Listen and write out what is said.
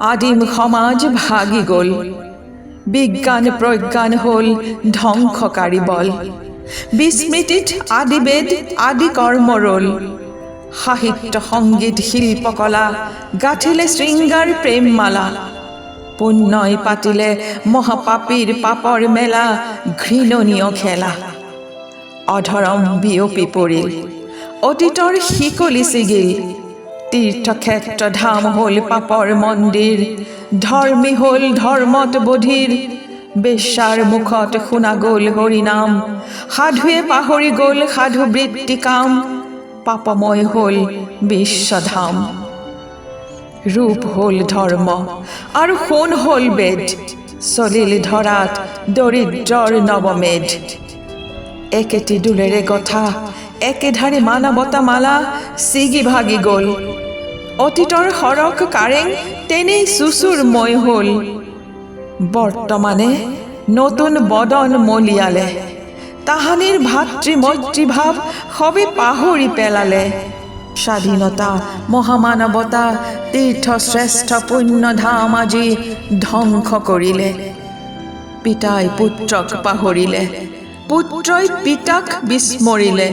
আদিম সমাজ ভাগি গ'ল। বিজ্ঞান প্ৰজ্ঞান হ'ল ধ্বংসকাৰী বল। বিস্মৃতিত আদিবেদ আদি কৰ্মৰল সাহিত্য সংগীত শিল্পকলা গাঁঠিলে শৃংগাৰ প্ৰেমমালা পুণ্যই পাতিলে মহাপাপীৰ পাপৰ মেলা ঘৃণনীয় খেলা। অধৰম বিয়পি পৰিল অতীতৰ শিকলি ছিগিল তীৰ্থক্ষেত্ৰ ধাম হ'ল পাপৰ মন্দিৰ ধৰ্মী হ'ল ধৰ্মত বধিৰ বেশ্যাৰ মুখত শুনা গ'ল হৰিনাম সাধুৱে পাহৰি গ'ল সাধু বৃত্তি কাম পাপময় হ'ল বিশ্বধাম। ৰূপ হ'ল ধৰ্ম আৰু সোণ হ'ল বেদ চলিল ধৰাত দৰিদ্ৰৰ নৱমেধ একেটি দোলেৰে গথা একেধাৰে মানৱতা মালা ছিগি ভাগি গ'ল অতীতৰ সৰগ কাৰেং তেনেই চুচুৰময় হ'ল। বৰ্তমানে নতুন বদন মলিয়ালে। তাহানিৰ ভাতৃ মৈত্ৰীভাৱ সবে পাহৰি পেলালে। স্বাধীনতা, মহামানৱতা, তীৰ্থশ্ৰেষ্ঠ পুণ্যধাম আজি ধ্বংস কৰিলে। পিতাই পুত্ৰক পাহৰিলে। পুত্ৰই পিতাক বিস্মৰিলে।